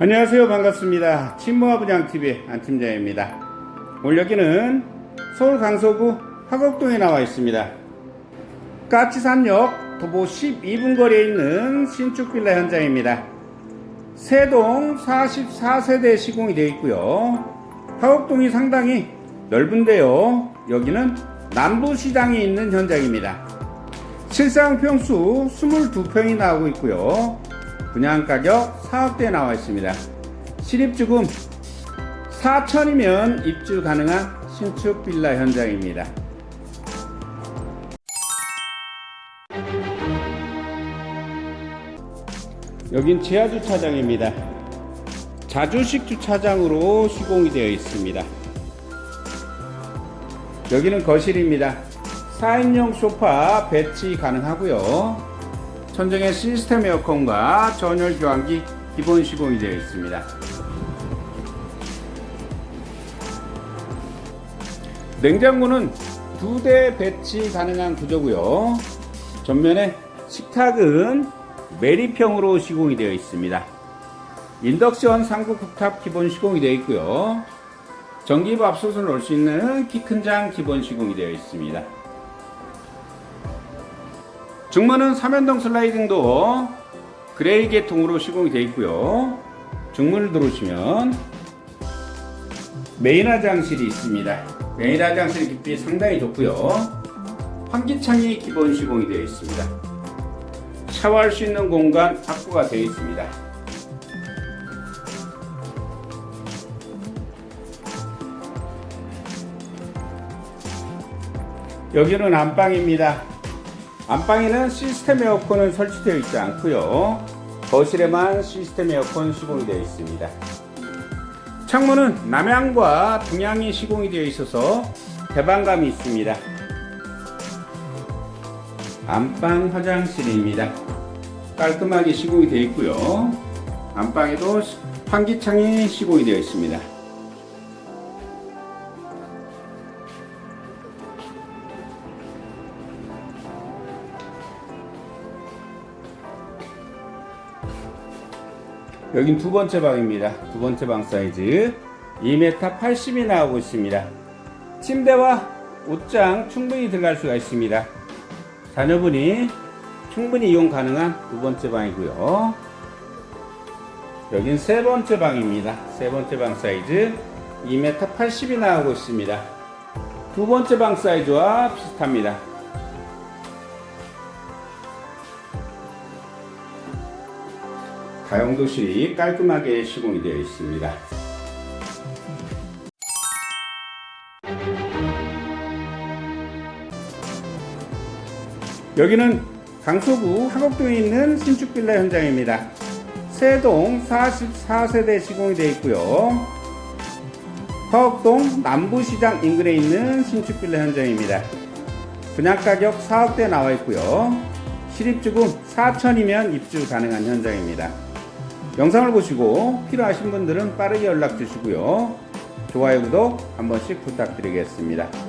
안녕하세요. 반갑습니다. 친모아부장TV의 안팀장입니다. 오늘 여기는 서울 강서구 화곡동에 나와 있습니다. 까치산역 도보 12분 거리에 있는 신축 빌라 현장입니다. 세동 44세대 시공이 되어 있고요. 화곡동이 상당히 넓은데요. 여기는 남부시장에 있는 현장입니다. 실상 평수 22평이 나오고 있고요. 분양 가격 4억대에 나와 있습니다. 실입주금 4천이면 입주 가능한 신축 빌라 현장입니다. 여긴 지하 주차장입니다. 자주식 주차장으로 시공이 되어 있습니다. 여기는 거실입니다. 4인용 소파 배치 가능하고요. 천정에 시스템 에어컨과 전열 교환기 기본 시공이 되어 있습니다. 냉장고는 두 대 배치 가능한 구조고요. 전면에 식탁은 메리평으로 시공이 되어 있습니다. 인덕션 상구 국탑 기본 시공이 되어 있고요. 전기밥솥을 넣을 수 있는 키 큰 장 기본 시공이 되어 있습니다. 중문은 삼연동 슬라이딩도 그레이 계통으로 시공이 되어 있고요. 중문을 들어오시면 메인 화장실이 있습니다. 메인 화장실 깊이 상당히 좁고요. 환기창이 기본 시공이 되어 있습니다. 샤워할 수 있는 공간 확보가 되어 있습니다. 여기는 안방입니다. 안방에는 시스템 에어컨은 설치되어 있지 않고요. 거실에만 시스템 에어컨 시공이 되어 있습니다. 창문은 남향과 동향이 시공이 되어 있어서 개방감이 있습니다. 안방 화장실입니다. 깔끔하게 시공이 되어 있고요. 안방에도 환기창이 시공이 되어 있습니다. 여긴 두 번째 방입니다. 두 번째 방 사이즈 2m 80이 나오고 있습니다. 침대와 옷장 충분히 들어갈 수가 있습니다. 자녀분이 충분히 이용 가능한 두 번째 방이고요. 여긴 세 번째 방입니다. 세 번째 방 사이즈 2m 80이 나오고 있습니다. 두 번째 방 사이즈와 비슷합니다. 다용도실이 깔끔하게 시공이 되어 있습니다. 여기는 강서구 화곡동에 있는 신축 빌라 현장입니다. 세동 44세대 시공이 되어 있고요. 화곡동 남부시장 인근에 있는 신축 빌라 현장입니다. 분양 가격 4억대 나와 있고요. 실입주금 4천이면 입주 가능한 현장입니다. 영상을 보시고 필요하신 분들은 빠르게 연락 주시고요. 좋아요, 구독 한 번씩 부탁드리겠습니다.